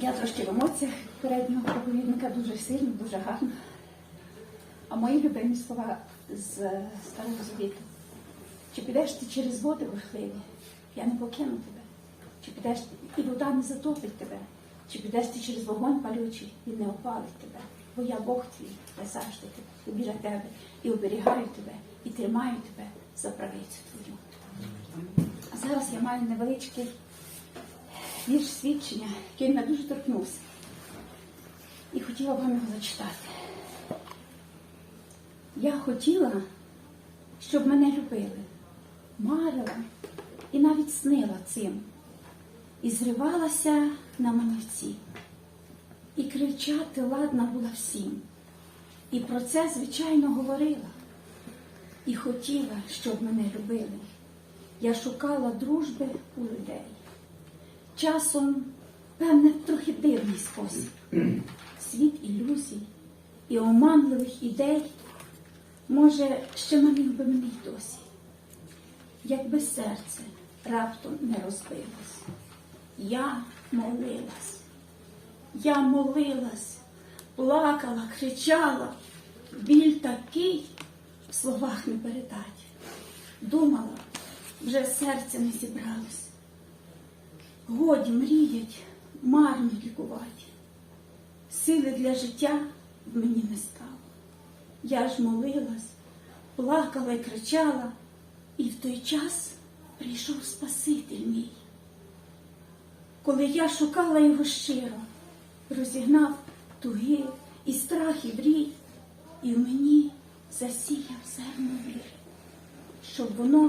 Я трошки в емоціях переднього проповідника дуже сильно, дуже гарно. А мої любимі слова з Старого Завіту. Чи підеш ти через води бурхливі, я не покину тебе. Чи підеш і вода не затопить тебе, чи підеш ти через вогонь палючий, він не опалить тебе. Бо я Бог твій, я завжди ти- біля тебе і оберігаю тебе, і тримаю тебе за правицю твою. А зараз я маю невеличкий вірш свідчення, який мене дуже торкнувся. І хотіла вам його зачитати. Я хотіла, щоб мене любили, марила і навіть снила цим. І зривалася на манівці. І кричати ладна була всім. І про це, звичайно, говорила. І хотіла, щоб мене любили. Я шукала дружби у людей. Часом, певне, трохи дивний спосіб. Світ ілюзій і оманливих ідей, може, ще манив би мене й досі. Якби серце раптом не розбилось, я молилась, я молилась, плакала, кричала, біль такий в словах не передать. Думала, вже серце не зібралось. Годі мріять, марно лікувати. Сили для життя в мені не стало. Я ж молилась, плакала і кричала, і в той час прийшов Спаситель мій. Коли я шукала його щиро, розігнав туги і страх і брій, і в мені засіяв зерно віри, щоб воно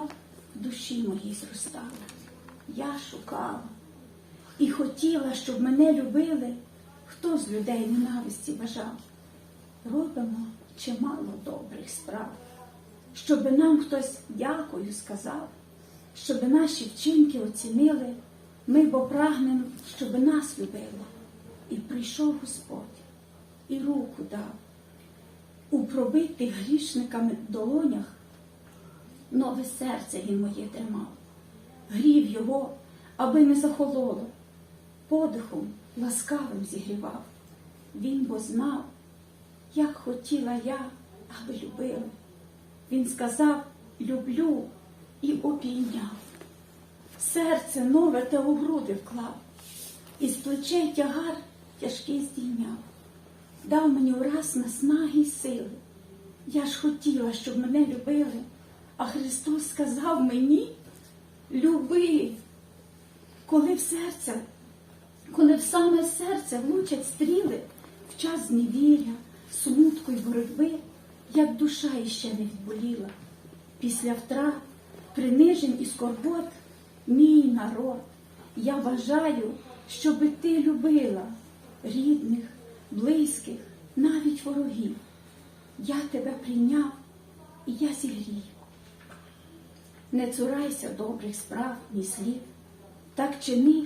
в душі моїй зростало. Я шукала і хотіла, щоб мене любили, хто з людей ненависті бажав. Робимо чимало добрих справ, щоби нам хтось дякую сказав, щоби наші вчинки оцінили, ми бо прагнемо, щоби нас любило. І прийшов Господь, і руку дав. У пробитих грішниками долонях нове серце він моє тримав, грів його, аби не захололо, подихом ласкавим зігрівав. Він бо знав, як хотіла я, аби любили. Він сказав люблю і обійняв. Серце нове те у груди вклав, і з плечей тягар тяжкий здійняв. Дав мені ураз наснаги й сили. Я ж хотіла, щоб мене любили, а Христос сказав мені люби, коли в серце, коли в саме серце влучать стріли в час зневіря, смутку й боротьби, як душа іще не відболіла. Після втрат, принижень і скорбот, мій народ, я бажаю, щоби ти любила рідних, близьких, навіть ворогів. Я тебе прийняв і я зігрію. Не цурайся добрих справ ні слів, так чини,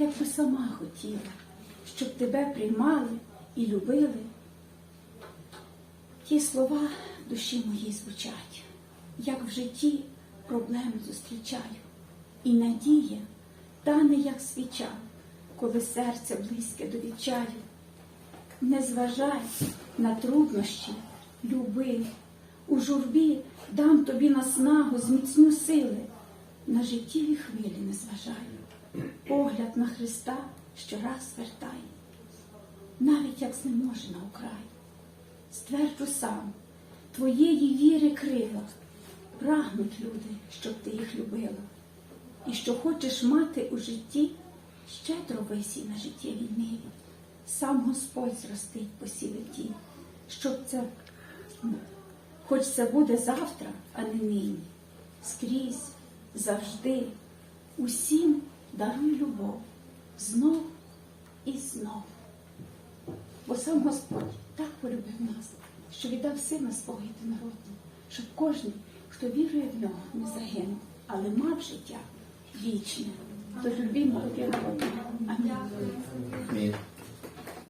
як би сама хотіла, щоб тебе приймали і любили. Ті слова душі моїй звучать, як в житті проблеми зустрічаю, і надія тане, як свіча, коли серце близьке до відчаю. Не зважай на труднощі, люби, у журбі дам тобі наснагу, зміцню сили, на життєві хвилі не зважай, погляд на Христа щораз вертай, навіть як знеможена украй. Стверджу сам, твоєї віри крила, прагнуть люди, щоб ти їх любила. І що хочеш мати у житті, щедро висій на життєвій ниві. Сам Господь зростить по сілеті, щоб це, хоч це буде завтра, а не нині. Скрізь, завжди, усім даруй любов, знов і знов. Бо сам Господь так полюбив нас, що віддав сина свого єдинородного, щоб кожен, хто вірує в нього, не загинув, але мав життя вічне. Тож любімо. Амінь. Амінь.